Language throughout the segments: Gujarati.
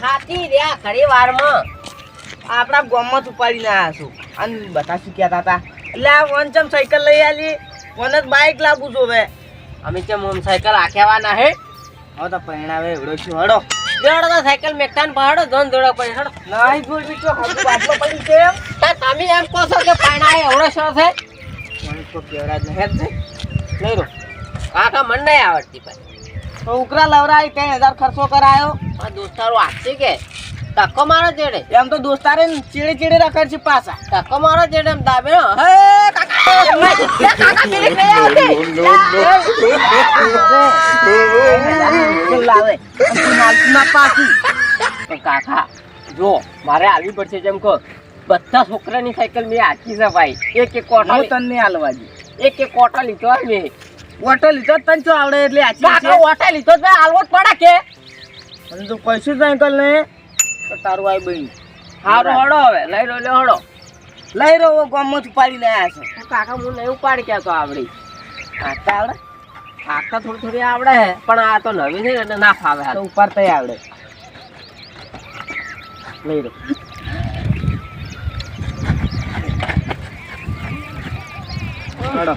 ખાતી રહ્યા ઘરે વારમાં. આપણા ગામમાં જ ઉપાડી ના આવ્યા અને બધા શીખ્યા કહેતા હતા એટલે આ વન સાયકલ લઈ આવી મને જ બાઇક લાવું છું હવે. અમે ચમ ઓમ સાયકલ આખ્યાવાના હે. હવે તો પરિણામે એવડો છું. હડો. જોડો તો સાયકલ મેકતાન પહાડો ધન દોડો પડી. હડો. નહીં જોઈ બીજો બાટલો પડી છે તા તમે એમ કહો છો કે પરિણામે એવડો શો છે? મને તો કેવરાજ નહીં જ નહીં રો કાકા મન નહીં આવડતી પછી તો ઉકરા લવરાઈ ત્રણ હજાર ખર્ચો કરાયો. આ દોસ્તારો આપશે કે? ધક્કો મારો જેડે. એમ તો દોસ્તારે ચીડે ચીડે રખડ છે પાછા. ધક્કો મારો જેડે એમ દાબે હે. કાકા! જો મારે આવી પડશે જેમ કહો. બધા છોકરાની સાયકલ મેં આખી છે ભાઈ એક એક કોટો તને આલવા એક એક કોટા લીધો મેં. ઓટો લીધો જ તને શું આવડે એટલે કાકા ઓટા લીધો તો આલવો જ પડે કે. અને તું કહીશું સાયકલ ને. તો તારું આવી બની હારું હડો હવે લઈ રહ્યો હડો. લઈ રહ્યો ગામમાં જ ઉપાડીને આવ્યા છે. કાકા હું નહીં ઉપાડી ક્યાં તો આવડી. કાકા આવડે. આખા થોડી થોડી આવડે હે પણ આ તો નવી છે ને એટલે ના ફાવે. તો ઉપર તય આવડે. લઈ રહ્યો હડો.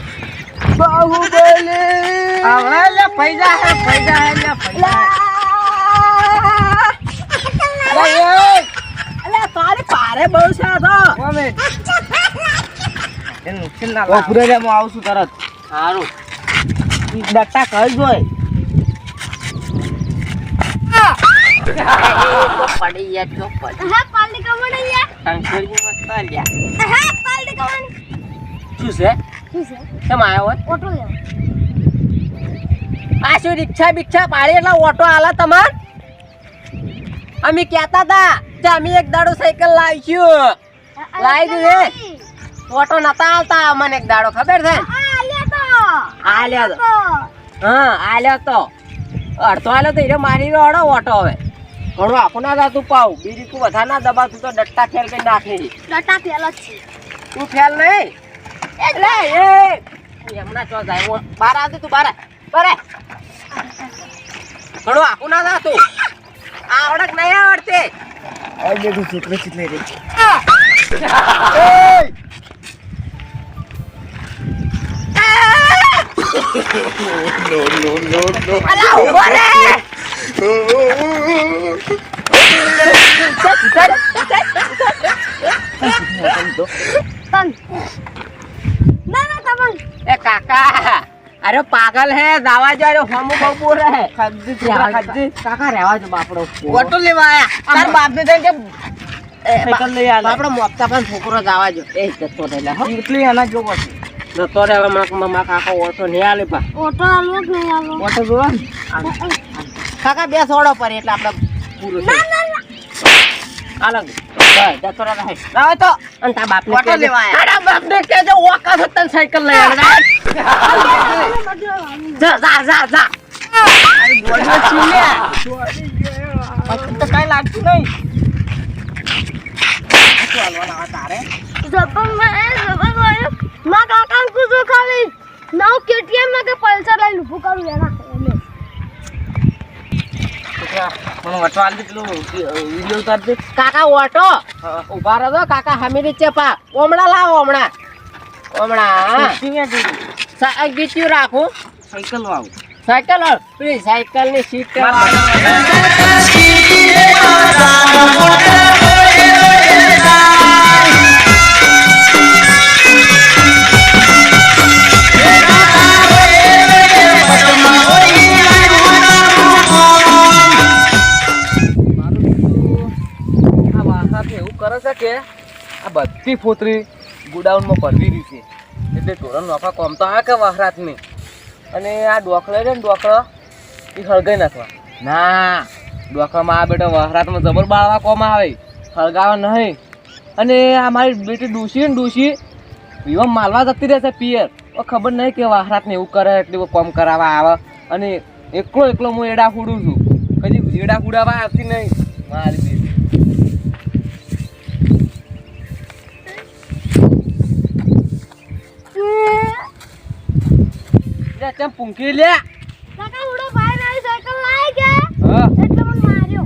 બાહુબલી પૈસા હે પૈસા હે પૈસા અલે તારી પારે બહુ છે તો ઓ પુરેરે હું આવું છું તરત સારું ડટ્ટા કહી જોય પડી શું છે? કેમ આવ્યો હોય? ઓટો આ શું રિક્ષા બિક્ષા પાડી? એટલે ઓટો આલા તમાર? અમે કહેતા હતા કે અમે એક દાડો સાયકલ લાવીશું. લાવી દીધી? ઓટો નતા આવતા અમને એક દાડો ખબર છે? આલ્યા તો. હા આલ્યો તો. અડધો આલ્યો તો એને મારી રહ્યો ઓટો હવે. ઘણું આપું ના જાતું પાવ બીજી તું વધારે ના દબાતું તો ડટ્ટા ફેલ કરી નાખી. ડટ્ટા ફેલ જ છે. તું ફેલ નહીં? એટલે એ. એમના ચો જાય બાર આવતી તું બાર. બાર. ઘણું આપું ના જાતું આવડક નહીં આવડતી. આ બેઠું ચિત્ર ચિત્ર રે ઊભો રે. તન ના ના તમન એ કાકા અરે પાગલ હે દાવા જો અરે હમુ બહુ બોલ હે. ખજ્જી છોકરા ખજ્જી કાકા રહેવા જો બાપડો. ઓટો લેવા આયા. તાર બાપ ને કે સાયકલ લઈ આલે. બાપડો મોપતા પણ છોકરો જવા જો. એ જતો રહેલા હો. કેટલી એના જો છે જતો રહે હવે મારા મા કાકા ઓટો નહીં આલે પા ઓટો આલો કે નહીં આલો? ઓટો જો કાકા બે સોડો પર એટલે આપણે પૂરો ના ના ના. અલગ બસ જતો રહે હે. આવે તો. અને તારા બાપને ઓટો લેવા આયા. તારા કે જો ઓકા સત્તન સાયકલ લઈ આવે જા જા જા જા કાંઈ લાગતું નહીં તારે માં કાકા કુજો ખાલી નાવ કેટીએમમાં કે પલ્સર લઈ લુફું કરું એના મને વટવા આલી દે પેલું વીડિયો ઉતાર દે કાકા ઓટો. ઊભા રહો, કાકા હમી નીચે પા. હમણાં લાવો જોડું સા- ગીચ્યું રાખું? સાયકલ આવું. સાયકલ વાળો. પેલી સાયકલની સીટ એવું કરે છે કે આ બધી ફોતરી ગોડાઉનમાં ભરવી રહી છે. એટલે ઢોરણ નોખા કોમ તો આવે કે વહરાતની. અને આ ડોકળે છે ને ડોકળો એ હળગાઈ નાખવા. ના ડોકળામાં આ બેટા વહરાતમાં જબર બાળવા કોમ આવે. હળગાવા નહીં. અને આ મારી બેટી ડૂસી ને ડૂસી વિવા માલવા જતી રહેશે પિયર. તો ખબર નહીં કે વહરાતને એવું કરે, એટલે કોમ કરાવવા આવે. અને એકલો એકલો હું એડા ફૂડું છું. કદી એડા ફૂડાવા આવતી નહીં. મારી બેટી લે ચમ પૂંખી લે. કાકા ઉડો ભાઈ મારી સાયકલ લાવી ગયા હા. એટલે મને માર્યો.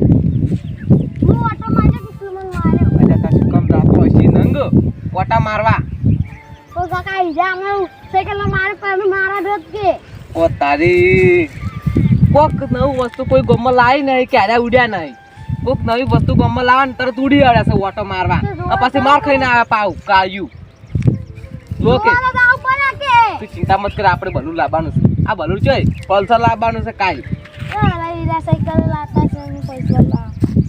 હું ઓટો માર્યો એટલે મને માર્યો. અલ્યા કાશું કામ ઓટા મારવા. તો કાકા ઈજા અમારું સાયકલ મારે પર મારા ડોત કે. ઓ તારી. કોક નવું વસ્તુ કોઈ ગમમાં લાવી નહીં ક્યારે ઉડ્યા નહીં. કોક નવી વસ્તુ ગમમાં લાવે ને તરત ઉડી આવે છે ઓટો મારવા. પછી માર ખાઈને આવે પાવ કાયું કે તું ચિંતા મત કર આપણે બલૂન લાવવાનું છે. આ બલૂન છે પલ્સર લાવવાનું છે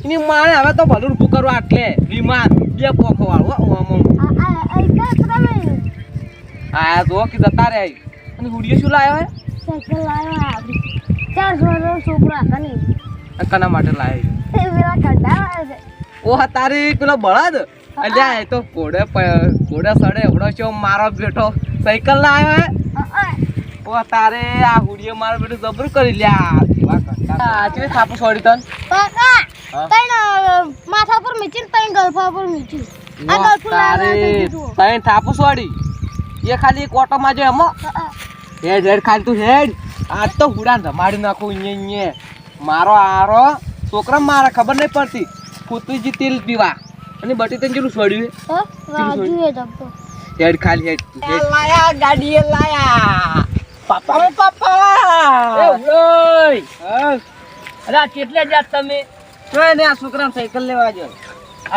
હું એની મારે હવે તો બલૂન ઊભું કરવા આટલે. વિમાન બે પોખો વાળો હા. આ આ આ કે તમે. આ જો કે જતા રે અને હુડિયો શું લાવ્યો હે? સાયકલ લાવ્યા ચાર વર્ષનો છોકરો હતા ને કના માટે લાવ્યો તે પેલા છે. ઓ તારી પેલો બળદ? અલ્યા એ તો ઘોડે ઘોડે સડે એવડો છો મારો બેઠો. સાયકલ ના અ, ઓ તારે આ હુડીએ મારો બેઠો જબરું કરી લ્યા. જેવા કંટાળા. આ છોડી તન. કાકા હા? તૈણ અ, માથા પર મીચી તૈણ ગલફા પર મીચી આ ગલફુ લાવે જુઓ. તઈ છોડી. એ ખાલી એક ઓટો માં જો એમો હેડ હેડ ખાલી તું હેડ. આજ તો હુડા ધમાડી નાખું ઇnye ઇnye મારો આરો છોકરા મારે ખબર નહીં પડતી. પુત્રીજી જીતી પીવા અને બટી તને જેટલું છોડ્યું હે રાજુ હે ડબ્બો હેડ ખાલી હેડ. લાયા ગાડીએ લાયા. પાપા. રે પાપા. એ ઉડોય. અરે અલા કેટલે જાત તમે? જોય ને આ છોકરાને સાયકલ લેવા જો.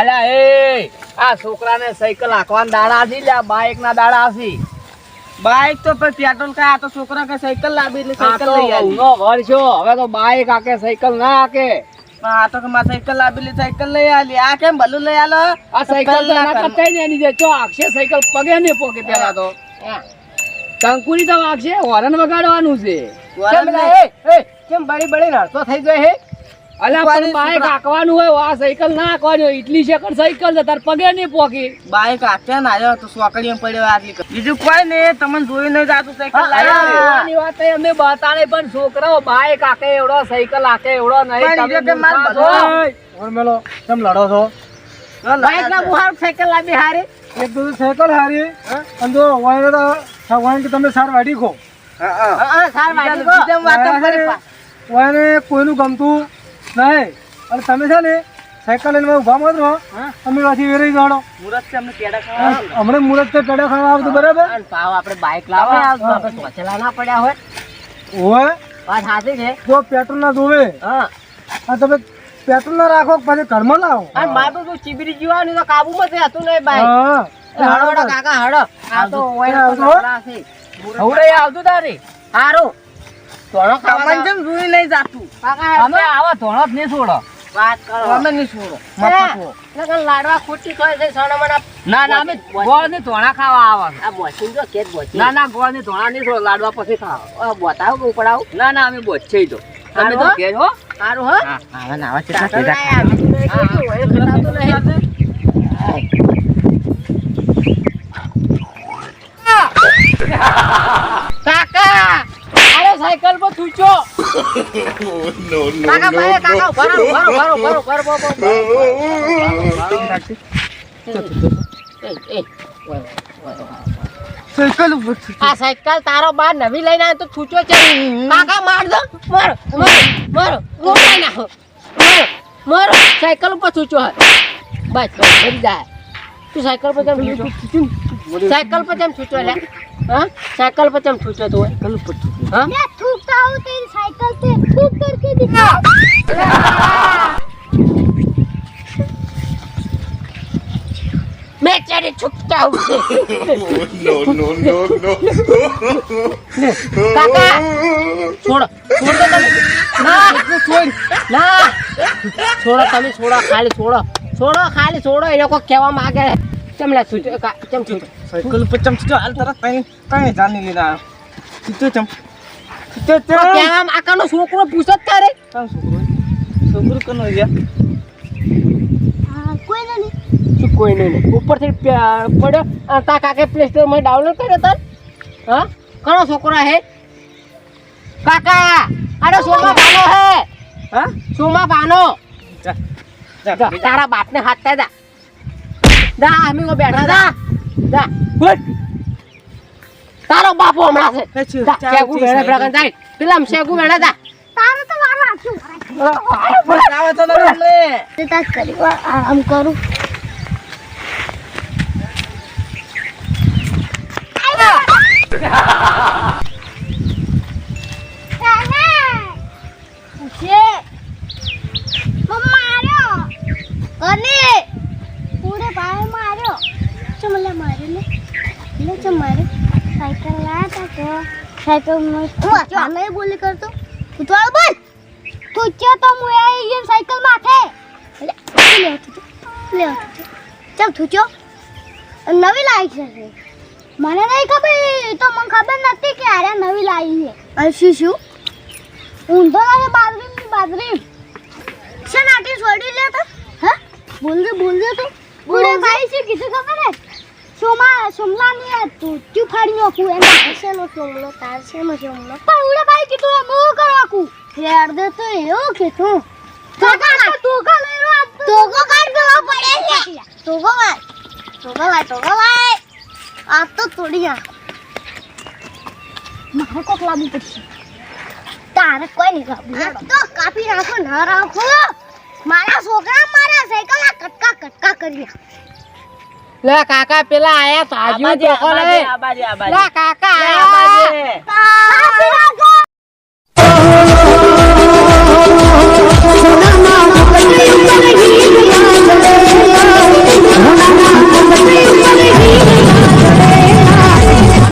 અલા એ આ છોકરાને સાયકલ હાંકવાના દાડા છે લે બાઇક ના દાડા છે બાઈક તો પછી પેટ્રોલ કાય આ તો છોકરા કે સાયકલ લાવી એટલે સાયકલ તો લઈ આવી. નો ઘર છો હવે તો બાઈક આકે સાયકલ ના હાકે. આ તો કે માં સાયકલ આવેલી સાયકલ લઈ આલી. આ કેમ ભલું લઈ આલો? આ સાયકલ તો ને એની જે ચો હાકશે સાયકલ પગે ને પોકે પેલા તો. કંકુરી તો વાગશે હોરન વગાડવાનું છે. કેમ બળી બળી રડતો થઈ ગયો હે? અલા પણ બાઈક છોકરા. હોય આ સાયકલ ના હાંકવાની હોય ઇટલી શેકડ સાયકલ છે તાર પગે નહીં પોકી. બાઈક આખ્યા ના આવ્યો તો સોકડીઓ પડ્યો આટલી બીજું કોઈ નહીં તમને જોઈ નહીં જાતું સાયકલ અલા, વાત અમે બતાડે પણ છોકરાઓ બાઈક હાકે એવડો સાયકલ હાકે એવડો નહીં તમે માર. બધું- લડો છો? બાઈક ના બુહાર સાયકલ લાવી હારી. એક તો સાયકલ હારી અને જો વાયરે તો કે તમે સાર વાડી ખો. હા, સાર વાતો કરી. કોઈનું ગમતું નહીં અને તમે છે ને સાયકલ લઈને ઊભા મત રહો. અમે પાછી જાડો જાણો મુરત છે અમને પેડા ખાવા હમણાં મુહૂર્ત છે પેડા ખાવા આવતું બરાબર? અને પાવ આપણે બાઇક આપણે સોચેલા ના પડ્યા હોય. હોય વાત સાચી છે. જો પેટ્રોલ ના જોવે હા. તમે પેટ્રોલ ના રાખો પછી ઘરમાં લાવો. અને મારું તો ચીબરી જીવાની તો કાબુમાં છે હતું નહીં બાઈક હા. એ હળો હળો કાકા હડો આ તો ઓય આવતું તારી. હારું. ધોળો ખાવાનું ખાવા જેમ જોઈ નહીં જાતું. અમે આવા ધોણો જ નહીં છોડો. વાત કરો. અમે નહીં છોડો. લાડવા ખોટી છે સોનામાના ના ના અમે ગોળની ધોળા ખાવા આવા આ જો કેત બોચીન ના ના ગોળની ધોળા નહીં છોડો લાડવા પછી ખાવા. બતાવો કે ઉપડાવ? ના ના અમે બોચી તો તમે તો ઘેર હો સારું હો? આવા નાવા કાકા અરે સાયકલ પર થૂચો કાકા ભાઈ કાકા ભરો ભરો ભરો ભરો ભરો ભરો સાયકલ ઉપર આ સાયકલ તારો બાર નવી લઈને આવ્યો તો થૂચો છે. કાકા માર દો. મારો મારો મારો. રોકાઈ નાખો. મારો મારો. સાયકલ ઉપર થૂચો હે બસ મરી જાય. તું સાયકલ પર કેમ સાયકલ પર કેમ થૂચો લે હા? સાયકલ પર ચમ છૂટે તો? સાયકલ પર મેં ત્યારે છૂકતા હું તમે. છોડો. ખાલી છોડો. છોડો ખાલી છોડો એ લોકો કહેવા માંગે. ચમલા છૂટે ચમ છૂટો સાયકલ ઉપર ચમચી જો હાલ તરત તઈ તઈ જાની લીધા ચિત્તે ચમ ચિત્તે ચમ કેમ આકાનો છોકરો પૂછત તારે કામ છોકરો છોકરો કનો યા કોઈ નહીં શું કોઈ નહીં ઉપરથી પડ્યો અને તા કાકે પ્લે સ્ટોરમાં ડાઉનલોડ કર્યો તાર હા કનો છોકરો હે કાકા અરે સોમા ભાનો હે હા સોમા ભાનો તારા બાપને હાથ તા દા બેઠા જા. ગુડ તારો બાપો હમણાં છે. શેગુ વેળે પ્રગન જાય. પેલા શેગુ વેળે જા. તારો તો મારો આખું ભરાય તો લે તા કરી આમ કરું. સાયકલમાં ચાલે બોલી કરતો ઉતવાળ બોલ તું. ચો તો મુ એ ગઈ સાયકલ માથે. લે લે તું ચલ તું ચો નવી લાવી છે મને નહીં ખબર તો મને ખબર નથી કે આરે નવી લાવી છે. અરે શું શું? ઊંધો લાગે બાજરી બાજરી. છે નાટી છોડી લે તો? હા? બોલ દે બોલ દે તું. બોલે ભાઈ છે કીધું ખબર હે સોમા સોમલા ની તું ચૂ ફાડી નાખું એમ. છે નો સોમલો? તાર છે નો સોમલો? પણ ઉડે ભાઈ કીધું હું કરવાકું યાર દે તો કે તું તો કા તો કા લઈ રહ્યો તો કો કાઢ દેવો પડે છે. તો કો ભાઈ. તો કો ભાઈ તો કો ભાઈ. આ તો તોડી આ. મારે કોક લાવવું પડશે. તારે કોઈ નહીં કાપવું તો કાપી નાખો ના રાખો. મારા છોકરા મારા સાયકલ ના કટકા કટકા કરી લે કાકા પેલા આયા સાજુ ચોકો લે કાકા આયા.